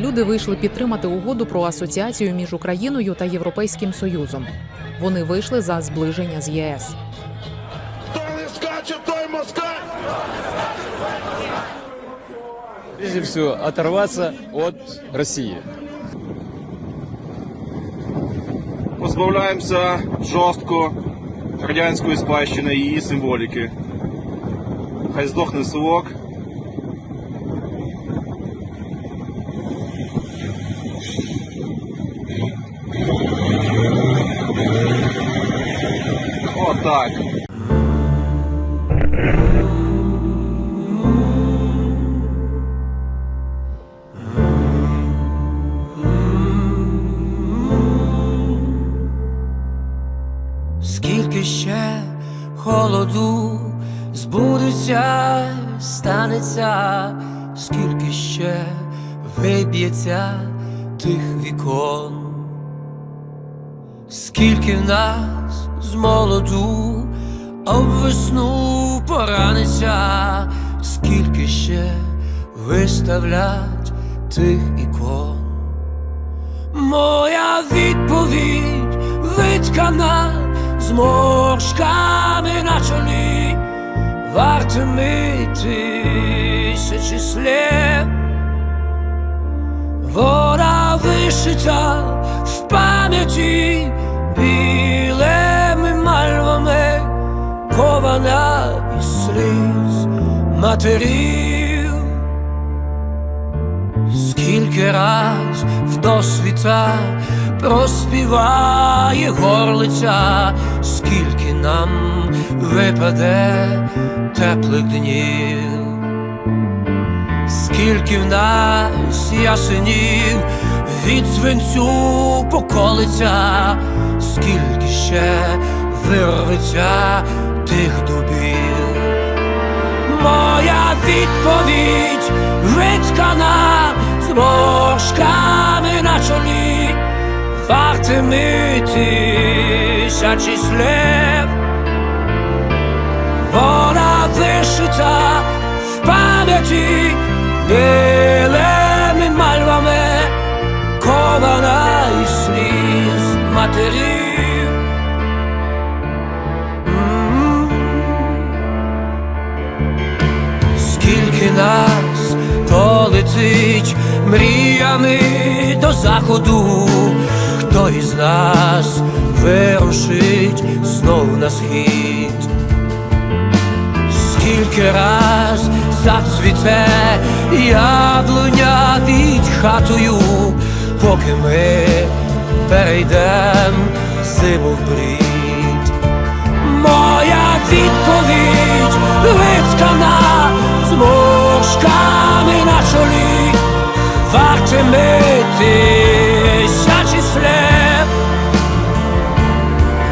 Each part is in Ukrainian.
люди вийшли підтримати угоду про асоціацію між Україною та Європейським Союзом. Вони вийшли за зближення з ЄС. Хто не скаче, той москаль! Прежде всего, оторваться от России. Позбавляємося жорстко радянської спадщини і її символіки. Хай здохне совок. Отак. Скільки ще холоду збудеться, станеться, скільки ще виб'ється тих вікон, скільки в нас з молоду об весну пораниться, скільки ще виставлять тих ікон. Моя відповідь виткана зморшками на чолі, вартими тисячі слів. Вона вишита в пам'яті матерів. Скільки раз в досвіта проспіває горлиця, скільки нам випаде теплих днів, скільки в нас ясенів від свинцю поколиться, скільки ще вирветься тих дубів. Моя відповідь виткана зморшками на чолі, вартими тисячі слів. Вона вишита в пам'яті полетить мріями до заходу, хто із нас вирушить знов на схід, скільки раз зацвіте яблуня під хатою, поки ми перейдем зиму в брід. Моя відповідь виткана вартими тисячі слів.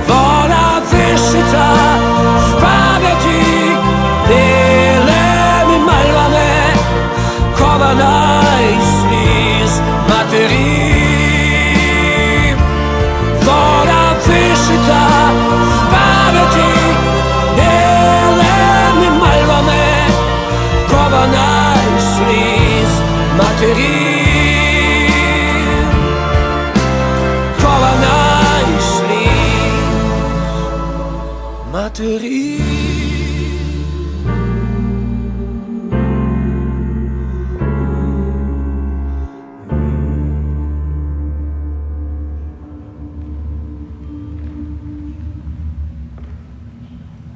Вона вишита в пам'яті білими мальвами, кована із сліз матерів. Вона вишита в пам'яті білими мальвами, кована із сліз матерів. Кована із сліз матерів.